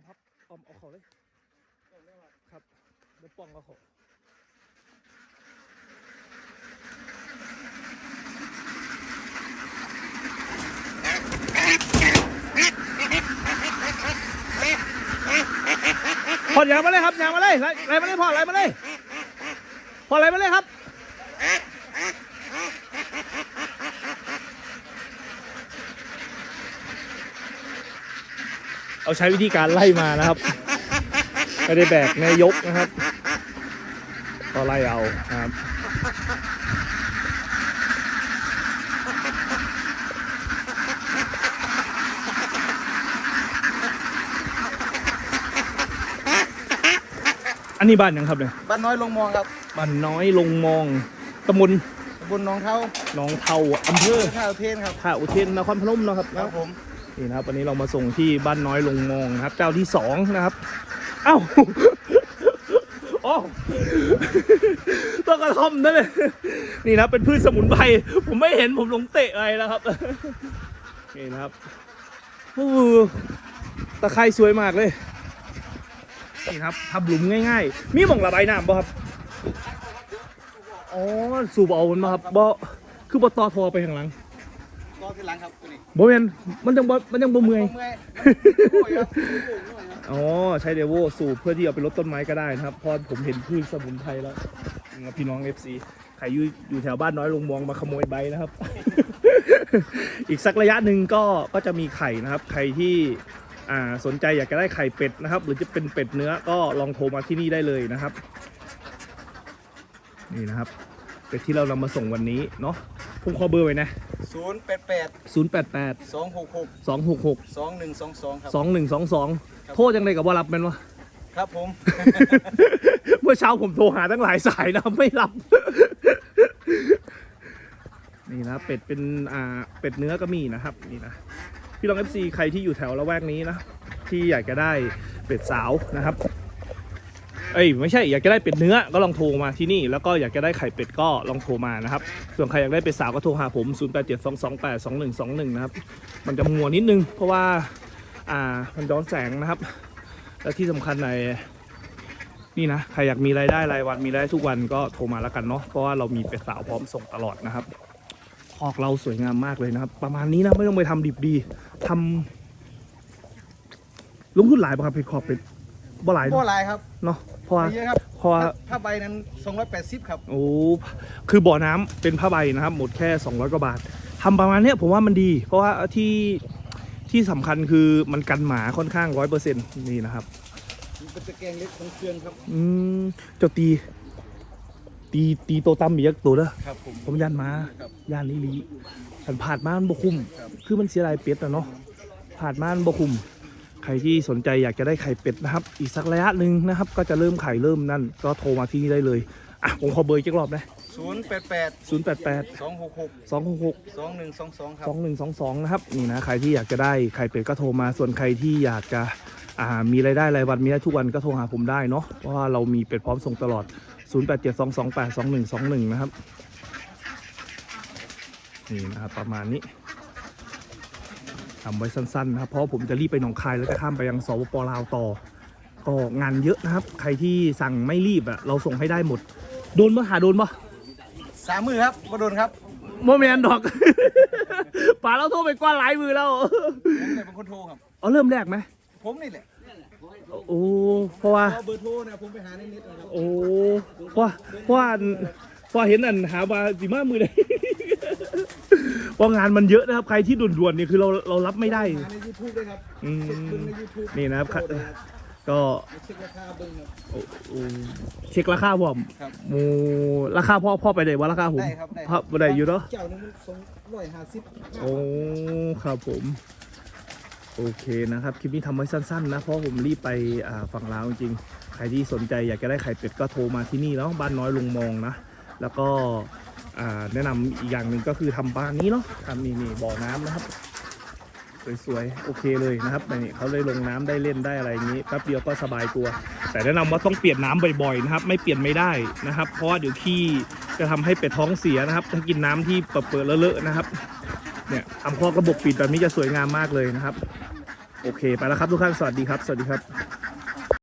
อมครับออมเอาเขาเลยครับเดี๋ยวป้องเอาเขาพอดยางมาเลยครับยางมาเลยไล่ไล่มาเลยพอไล่มาเลยพอไล่มาเลยครับ เอาใช้วิธีการไล่มานะครับไม่ได้แบกแม่ยกนะครับ ก็ไล่เอานะครับอันนี้บ้านยังครับเนี่ยบ้านน้อยลงมองครับบ้านน้อยลงมองตำบลตำบลหนองเท้าหนองเทาอำเภอท่าอุเทนครับท่าอุเทนนครพนมเนาะครับครับผม นี่นะครับวันนี้เรามาส่งที่บ้านน้อยลงมองนะครับ เจ้าที่สองนะครับ เอ้าโอ้ต้นกระท่อมนั่นเลยนี่นะเป็นพืชสมุนไพรผมไม่เห็นผมหลงเตะอะไรแล้วครับนี่นะครับโอ้ตะไคร้สวยมากเลยนี่ครับทำหลุมง่ายๆ มีหม่องระบายน้ำบ่ะครับอ๋อสูบเอามันมาครับบ่คือบ่ตอทอไปข้างหลัง รอที่หลังครับตัวนี้บ่แม่นมันยังบ่มันยังบ่เมื่อย เมื่อยโอ้ยครับโอ้ยหน่อยครับอ๋อใช้เดโวสูบเพื่อที่เอาไปลดต้นไม้ก็ได้นะครับเพราะผมเห็นพืชสมุนไพรแล้วนี่ครับพี่น้อง FC ใครอยู่อยู่แถวบ้านน้อยลงมองมาขโมยใบนะครับ อีกสักระยะหนึ่งก็ก็จะมีไข่นะครับใครที่อ่าสนใจอยากจะได้ไข่เป็ดนะครับ หรือจะเป็นเป็ดเนื้อก็ลองโทรมาที่นี่ได้เลยนะครับ นี่นะครับ เป็ดที่เรานำมาส่งวันนี้เนาะผมขอเบอร์ไว้นะ ศูนย์แปดแปด088 สองหกหก266 สองหนึ่งสองสองครับ2122 โทษยังไงกับว่ารับแมันวะ ครับผม เมื่อเช้าผมโทรหาตั้งหลายสายนะไม่รับ นี่นะเป็ดเป็นอ่าเป็ดเนื้อก็มีนะครับนี่นะพี่ลอง FC ใครที่อยู่แถวละแวกนี้นะ ที่อยากจะได้เป็ดสาวนะครับ เอ้ยไม่ใช่อยากจะได้เป็ดเนื้อก็ลองโทรมาที่นี่แล้วก็อยากจะได้ไข่เป็ดก็ลองโทรมานะครับส่วนใครอยากได้เป็ดสาวก็โทรหาผม 0872282121 นะครับ มันจะมัวนิดนึง เพราะว่าอ่ามันย้อนแสงนะครับ และที่สำคัญในนี่นะใครอยากมีรายได้รายวันมีรายได้ทุกวันก็โทรมาแล้วกันเนาะเพราะว่าเรามีเป็ดสาวพร้อมส่งตลอดนะครับคอกเราสวยงามมากเลยนะครับ ประมาณนี้นะไม่ต้องไปทำดิบดีทำลงทุนหลายป่ะครับเป็ดขอบเป็ด บ่หลายโบ้ลายครับเนาะเพราะว่า ไม่เยอะครับเพราะว่าผ้าใบนั้นสองร้อยแปดสิบครับ โอ้คือบ่อน้ำเป็นผ้าใบนะครับ หมดแค่ 200กว่าบาททำประมาณเนี้ยผมว่ามันดี เพราะว่าที่ที่สำคัญคือมันกันหมาค่อนข้างร้อยเปอร์เซ็นต์นี่นะครับเป็นตะแกรงเล็กของเครื่องครับ อืมเจ้าตี ตีตีโตตั้มอีกตัวเด้อ ครับผม ผมย่านมา ครับย่านลิลีฉันผ่านมามันบคุ้มครับ คือมันเสียดายเป็ดนะเนาะผ่านมามันบคุ้ม ใครที่สนใจอยากจะได้ไข่เป็ดนะครับ อีกสักระยะหนึ่งนะครับ ก็จะเริ่มไข่เริ่มนั่น ก็โทรมาที่นี่ได้เลย อะผมขอเบอร์อีกรอบนะศูนย์แปดแปดศูนย์แปดแปดสองหกหกสองหกหกสองหนึ่งสองสองครับสองหนึ่งสองสองนะครับ นี่นะ ใครที่อยากจะได้ไข่เป็ดก็โทรมาส่วนใครที่อยากจะอ่ามีรายได้รายวันมีได้ทุกวันก็โทรหาผมได้เนาะเพราะว่าเรามีเป็ดพร้อมส่งตลอด 0 8 7 2 2 8 2 1 2 1 นะครับ นี่นะครับ ประมาณนี้ ทำไว้สั้นๆนะครับ เพราะผมจะรีบไปหนองคายแล้วจะข้ามไปยังสปปลาวต่อ ก็งานเยอะนะครับ ใครที่สั่งไม่รีบอะเราส่งให้ได้หมด โดนปะหาโดนปะสามมือครับมาโดนครับโมเมนดอก ป่าเราโทรไปกว้านหลายมือแล้ว ผมเลยเป็นคนโทรครับ เอาเริ่มแรกไหม ผมนี่แหละโอ้ เพราะว่า เอาเบอร์โทรเนี่ยผมไปหาในเน็ตนะครับ โอ้เพราะว่าเพราะว่าเพราะเห็นอันหาบาสิมามือเลย เพราะงานมันเยอะนะครับ ใครที่ด่วนๆนี่คือเราเรารับไม่ได้ หาในยูทูบด้วยครับอืมเช็คเบิ้งในยูทูบนี่นะครับ ก็เช็คราคาเบิ้งครับ โอ้โอ้เช็คราคาผมครับโมราคาพ่อพ่อไปได้ว่าราคาผมได้ครับได้ พ่อไปได้อยู่เนาะเจ้านึงมันสองร้อยห้าสิบโอ้ครับผม โอเคนะครับคลิปนี้ทำไว้สั้นๆนะเพราะผมรีบไปอ่าฝั่งลาวจริงๆใครที่สนใจอยากจะได้ไข่เป็ดก็โทรมาที่นี่เนาะบ้านน้อยลุงมองนะ แล้วก็อ่า แนะนำอีกอย่างหนึ่งก็คือทำบ้านนี้เนาะทำนี่นี่บ่อน้ำนะครับ สวยๆ โอเคเลยนะครับนี่เขาเลยลงน้ำได้เล่นได้อะไรอย่างนี้แป๊บเดียวก็สบายตัว แต่แนะนำว่าต้องเปลี่ยนน้ำบ่อยๆนะครับ ไม่เปลี่ยนไม่ได้นะครับ เพราะว่าเดี๋ยวขี้จะทำให้เป็ดท้องเสียนะครับ ถ้ากินน้ำที่เปิดๆเลอะๆนะครับเนี่ยทำข้อกระบบปิดแบบนี้จะสวยงามมากเลยนะครับ โอเค ไปแล้วครับทุกท่านสวัสดีครับ สวัสดีครับ